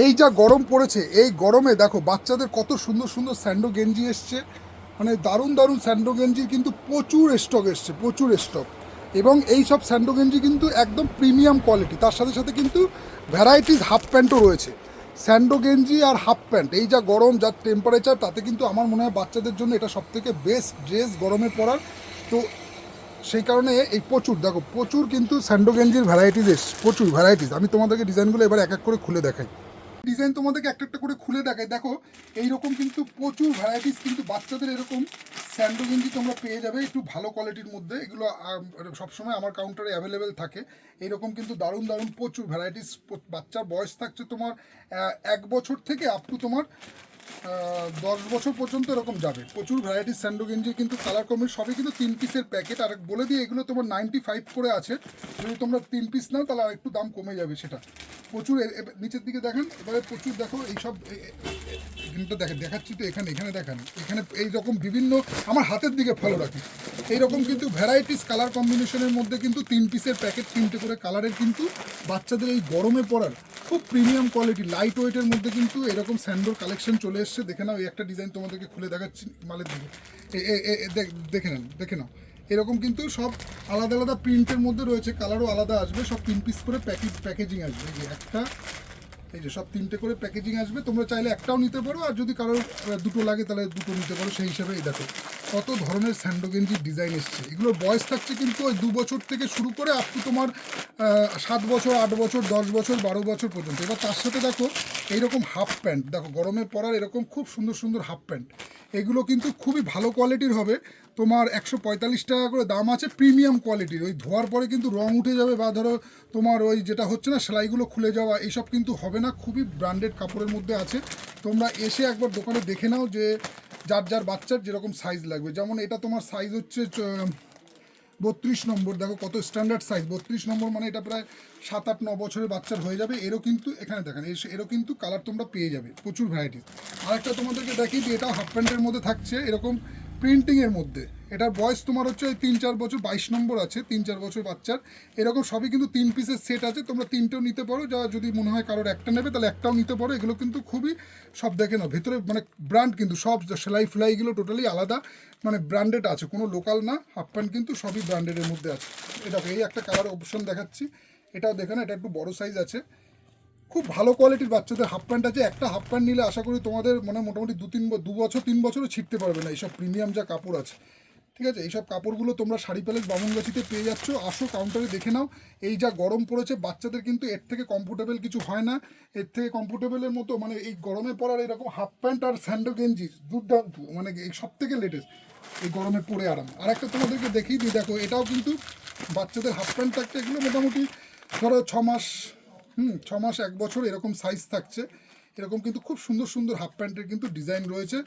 এই যা গরম পড়েছে, এই গরমে দেখো বাচ্চাদের কত সুন্দর সুন্দর স্যান্ডো গেঞ্জি এসছে। মানে দারুণ দারুণ স্যান্ডো গেঞ্জির কিন্তু প্রচুর স্টক এসছে, প্রচুর স্টক এবং এই সব স্যান্ডো গেঞ্জি কিন্তু একদম প্রিমিয়াম কোয়ালিটি তার সাথে সাথে কিন্তু ভ্যারাইটিস হাফ প্যান্টও রয়েছে। স্যান্ডো গেঞ্জি আর হাফ প্যান্ট এই যা গরম যা টেম্পারেচার তাতে কিন্তু আমার মনে হয় বাচ্চাদের জন্য এটা সবথেকে বেস্ট ড্রেস গরমে পরার। তো সেই কারণে এই প্রচুর, দেখো প্রচুর কিন্তু স্যান্ডো গেঞ্জির ভ্যারাইটিস এসছে প্রচুর ভ্যারাইটিস আমি তোমাদেরকে ডিজাইনগুলো এবার এক এক করে খুলে দেখাই। ডিজাইন তোমাদেরকে একটা একটা করে খুলে দেখাই দেখো, এইরকম কিন্তু প্রচুর ভ্যারাইটিস কিন্তু বাচ্চাদের এরকম স্যান্ডো গেঞ্জি তোমরা পেয়ে যাবে একটু ভালো কোয়ালিটির মধ্যে। এগুলো সবসময় আমার কাউন্টারে অ্যাভেলেবেল থাকে। এইরকম কিন্তু দারুণ দারুণ প্রচুর ভ্যারাইটিস বাচ্চার বয়স থাকছে তোমার এক বছর থেকে আপ টু তোমার দশ বছর পর্যন্ত এরকম যাবে। প্রচুর ভ্যারাইটিস স্যান্ডো গেঞ্জির কিন্তু কালার কমের সবই কিন্তু তিন পিসের প্যাকেট আর বলে দিয়ে এগুলো তোমার নাইনটি ফাইভ করে আছে। যদি তোমরা তিন পিস নাও, তাহলে আর একটু দাম কমে যাবে সেটা। প্রচুর নিচের দিকে দেখেন, এবারে প্রচুর দেখো এইসব এখানটা দেখেন, দেখাচ্ছি তো এখানে এখানে দেখান, এখানে এই রকম বিভিন্ন, আমার হাতের দিকে ফলো রাখি। এইরকম কিন্তু ভ্যারাইটিস কালার কম্বিনেশনের মধ্যে কিন্তু তিন পিসের প্যাকেট তিনটে করে কালারের কিন্তু বাচ্চাদের এই গরমে পড়ার খুব প্রিমিয়াম কোয়ালিটি লাইট ওয়েটের মধ্যে কিন্তু এরকম স্যান্ডোর কালেকশন চলে এসছে। দেখে নাও, এই একটা ডিজাইন তোমাদেরকে খুলে দেখাচ্ছি, মালের দিকে। দেখ- নেন দেখে নাও। এরকম কিন্তু সব আলাদা আলাদা প্রিন্টের মধ্যে রয়েছে কালারও আলাদা আসবে, সব তিন পিস করে প্যাকেজ প্যাকেজিং আসবে। একটা এই যে সব তিনটে করে প্যাকেজিং আসবে, তোমরা চাইলে একটাও নিতে পারো, আর যদি কারোর দুটো লাগে তাহলে দুটো নিতে পারো, সেই হিসাবে এই দেখো, কত ধরনের স্যান্ডো গেঞ্জির ডিজাইন এসছে। এগুলোর বয়স থাকছে কিন্তু ওই দু বছর থেকে শুরু করে আপ টু তোমার সাত বছর, আট বছর, দশ বছর, বারো বছর পর্যন্ত। এবার তার সাথে দেখো, এইরকম হাফ প্যান্ট দেখো গরমে পরার এরকম খুব সুন্দর সুন্দর হাফ প্যান্ট এগুলো কিন্তু খুবই ভালো কোয়ালিটির হবে। তোমার একশো পঁয়তাল্লিশ টাকা করে দাম আছে প্রিমিয়াম কোয়ালিটির ওই ধোয়ার পরে কিন্তু রং উঠে যাবে বা ধরো তোমার ওই যেটা হচ্ছে না, সেলাইগুলো খুলে যাওয়া এইসব কিন্তু হবে না। খুবই ব্র্যান্ডেড কাপড়ের মধ্যে আছে। তোমরা এসে একবার দোকানে দেখে নাও যে যার যার বাচ্চার যেরকম সাইজ লাগবে। যেমন এটা তোমার সাইজ হচ্ছে বত্রিশ নম্বর, দেখো কত স্ট্যান্ডার্ড সাইজ বত্রিশ নম্বর মানে এটা প্রায় সাত আট ন বছরের বাচ্চার হয়ে যাবে, এরও কিন্তু এখানে দেখেন এরও কিন্তু কালার তোমরা পেয়ে যাবে, প্রচুর ভ্যারাইটিস আরেকটা তোমাদেরকে দেখি যে এটা হাফ প্যান্টের মধ্যে থাকছে, এরকম প্রিন্টিংয়ের মধ্যে। এটার বয়স তোমার হচ্ছে ওই তিন, চার বছর, বাইশ নম্বর আছে, তিন, চার বছর বাচ্চার। এরকম সবই কিন্তু তিন পিসের সেট আছে, তোমরা তিনটেও নিতে পারো। যা যদি মনে হয় কারোর একটা নেবে, তাহলে একটাও নিতে পারো। এগুলো কিন্তু খুবই সব দেখে নাও। ভেতরে মানে ব্র্যান্ড কিন্তু সব সেলাই ফ্লাইগুলো টোটালি আলাদা। মানে ব্র্যান্ডেড আছে, কোনো লোকাল না। হাফ প্যান্ট কিন্তু সবই ব্র্যান্ডেডের মধ্যে আছে। এটা এই একটা কালার অপশন দেখাচ্ছি। এটাও দেখে না এটা একটু বড় সাইজ আছে। খুব ভালো কোয়ালিটির বাচ্চাদের হাফ প্যান্ট আছে। একটা হাফ প্যান্ট নিলে আশা করি তোমাদের মানে মোটামুটি দু, তিন, দু বছর, তিন বছরও ছিটতে পারবে না। এইসব প্রিমিয়াম যা কাপড় আছে। ঠিক আছে? এইসব কাপড়গুলো তোমরা শাড়ি প্যালেস, বামনগাছিতে পেয়ে যাচ্ছ। আসো কাউন্টারে দেখে নাও। এই যা গরম পড়েছে, বাচ্চাদের কিন্তু এর থেকে কমফোর্টেবল কিছু হয় না। এর থেকে কমফোর্টেবলের মতো মানে এই গরমে পরার এরকম হাফ প্যান্ট আর স্যান্ডো গেঞ্জি, দুর্দান্ত মানে এই সব থেকে লেটেস্ট এই গরমে পরে আরাম। আর একটা তোমাদেরকে দেখিয়ে দিই, দেখো, এটাও কিন্তু বাচ্চাদের হাফ প্যান্ট থাকছে। এগুলো মোটামুটি ধরো ছ মাস, হুম, ছ মাস, এক বছর এরকম সাইজ থাকছে। এরকম কিন্তু খুব সুন্দর সুন্দর হাফ প্যান্টের কিন্তু ডিজাইন রয়েছে।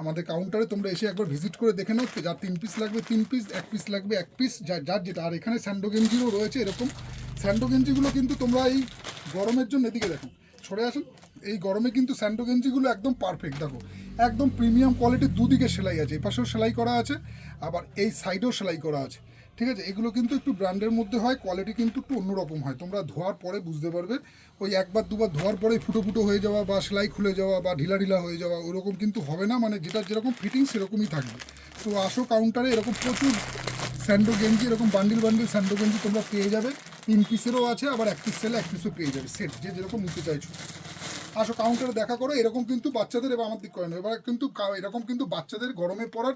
আমাদের কাউন্টারে তোমরা এসে একবার ভিজিট করে দেখে নাও, যার তিন পিস লাগবে, তিন পিস এক পিস লাগবে, এক পিস যার যার যেটা। আর এখানে স্যান্ডো গেঞ্জিরও রয়েছে এরকম। স্যান্ডো গেঞ্জিগুলো কিন্তু তোমরা এই গরমের জন্য এদিকে দেখো। সরে আসুন। এই গরমে কিন্তু স্যান্ডো গেঞ্জিগুলো একদম পারফেক্ট দেখো। একদম প্রিমিয়াম কোয়ালিটির দুদিকে সেলাই আছে। এপাশেও পাশেও সেলাই করা আছে, আবার এই সাইডেও সেলাই করা আছে। ঠিক আছে? এগুলো কিন্তু একটু ব্র্যান্ডের মধ্যে হয় কোয়ালিটি কিন্তু একটু অন্যরকম হয়। তোমরা ধোয়ার পরে বুঝতে পারবে। ওই একবার দুবার ধোয়ার পরে ফুটো ফুটো হয়ে যাওয়া বা সেলাই খুলে যাওয়া বা ঢিলা ঢিলা হয়ে যাওয়া, ওরকম কিন্তু হবে না। মানে যেটা যেরকম ফিটিং সেরকমই থাকবে। তো আসো কাউন্টারে এরকম প্রচুর স্যান্ডো গেঞ্জি, এরকম বান্ডিল বান্ডিল স্যান্ডো গেঞ্জি তোমরা পেয়ে যাবে। তিন পিসেরও আছে, আবার এক পিস সেলে এক পিসও পেয়ে যাবে। সেট যে যেরকম নিতে চাইছো। আসো কাউন্টারে দেখা করো, এরকম কিন্তু বাচ্চাদের, এবার আমার দিক করে না এবার কিন্তু এরকম কিন্তু বাচ্চাদের গরমে পড়ার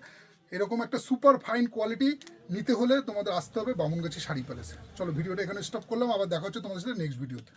এরকম একটা সুপার ফাইন কোয়ালিটি নিতে হলে তোমাদের আসতে হবে বামুনগাছি শাড়ি প্যালেসে। চলো ভিডিওটা এখানে স্টপ করলাম, আবার দেখা হচ্ছে তোমাদের সাথে নেক্সট ভিডিওতে